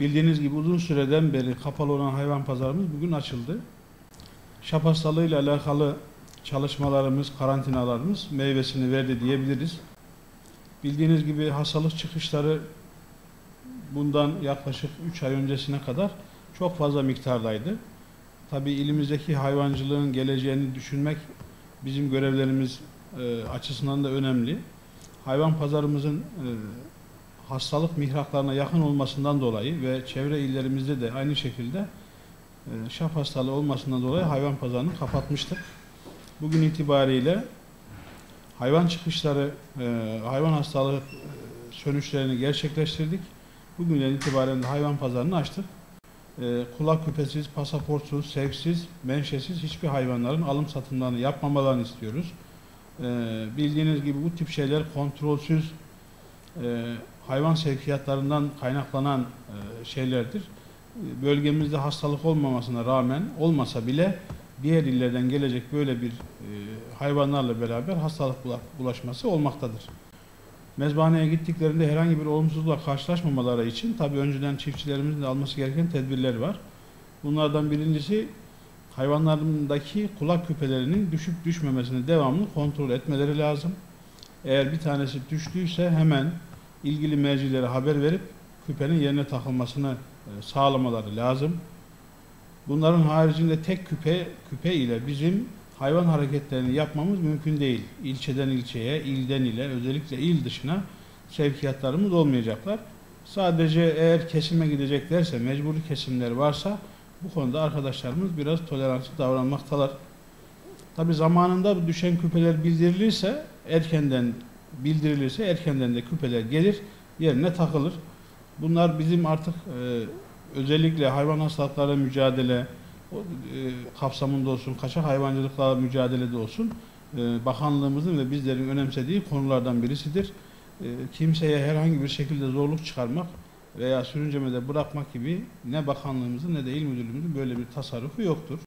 Bildiğiniz gibi uzun süreden beri kapalı olan hayvan pazarımız bugün açıldı. Şap hastalığıyla alakalı çalışmalarımız, karantinalarımız meyvesini verdi diyebiliriz. Bildiğiniz gibi hastalık çıkışları bundan yaklaşık 3 ay öncesine kadar çok fazla miktardaydı. Tabii ilimizdeki hayvancılığın geleceğini düşünmek bizim görevlerimiz e, açısından da önemli. Hayvan pazarımızın e, hastalık mihraklarına yakın olmasından dolayı ve çevre illerimizde de aynı şekilde e, şap hastalığı olmasından dolayı hayvan pazarını kapatmıştık. Bugün itibariyle hayvan çıkışları, e, hayvan hastalığı e, sönüşlerini gerçekleştirdik. Bugünden itibaren de hayvan pazarını açtık. E, kulak küpesiz, pasaportsuz, sevksiz, menşesiz hiçbir hayvanların alım satımlarını yapmamalarını istiyoruz. E, bildiğiniz gibi bu tip şeyler kontrolsüz e, hayvan sevkiyatlarından kaynaklanan e, şeylerdir. E, Bölgemizde hastalık olmamasına rağmen olmasa bile diğer illerden gelecek böyle bir e, hayvanlarla beraber hastalık bula- bulaşması olmaktadır. Mezbaneye gittiklerinde herhangi bir olumsuzlukla karşılaşmamaları için tabii önceden çiftçilerimizin de alması gereken tedbirler var. Bunlardan birincisi hayvanlarındaki kulak küpelerinin düşüp düşmemesini devamlı kontrol etmeleri lazım. Eğer bir tanesi düştüyse hemen ilgili mercilere haber verip küpenin yerine takılmasını e, sağlamaları lazım. Bunların haricinde tek küpe küpe ile bizim hayvan hareketlerini yapmamız mümkün değil. İlçeden ilçeye, ilden ile, özellikle il dışına sevkiyatlarımız olmayacaklar. Sadece eğer kesime gideceklerse, mecburi kesimler varsa bu konuda arkadaşlarımız biraz toleranslı davranmaktalar. Tabi zamanında düşen küpeler bildirilirse, erkenden bildirilirse erkenden de küpeler gelir, yerine takılır. Bunlar bizim artık e, özellikle hayvan hastalıklarıyla mücadele o, e, kapsamında olsun, kaçak hayvancılıkla mücadelede olsun e, bakanlığımızın ve bizlerin önemsediği konulardan birisidir. E, kimseye herhangi bir şekilde zorluk çıkarmak veya sürüncemede bırakmak gibi ne bakanlığımızın ne de il müdürlüğümüzün böyle bir tasarrufu yoktur.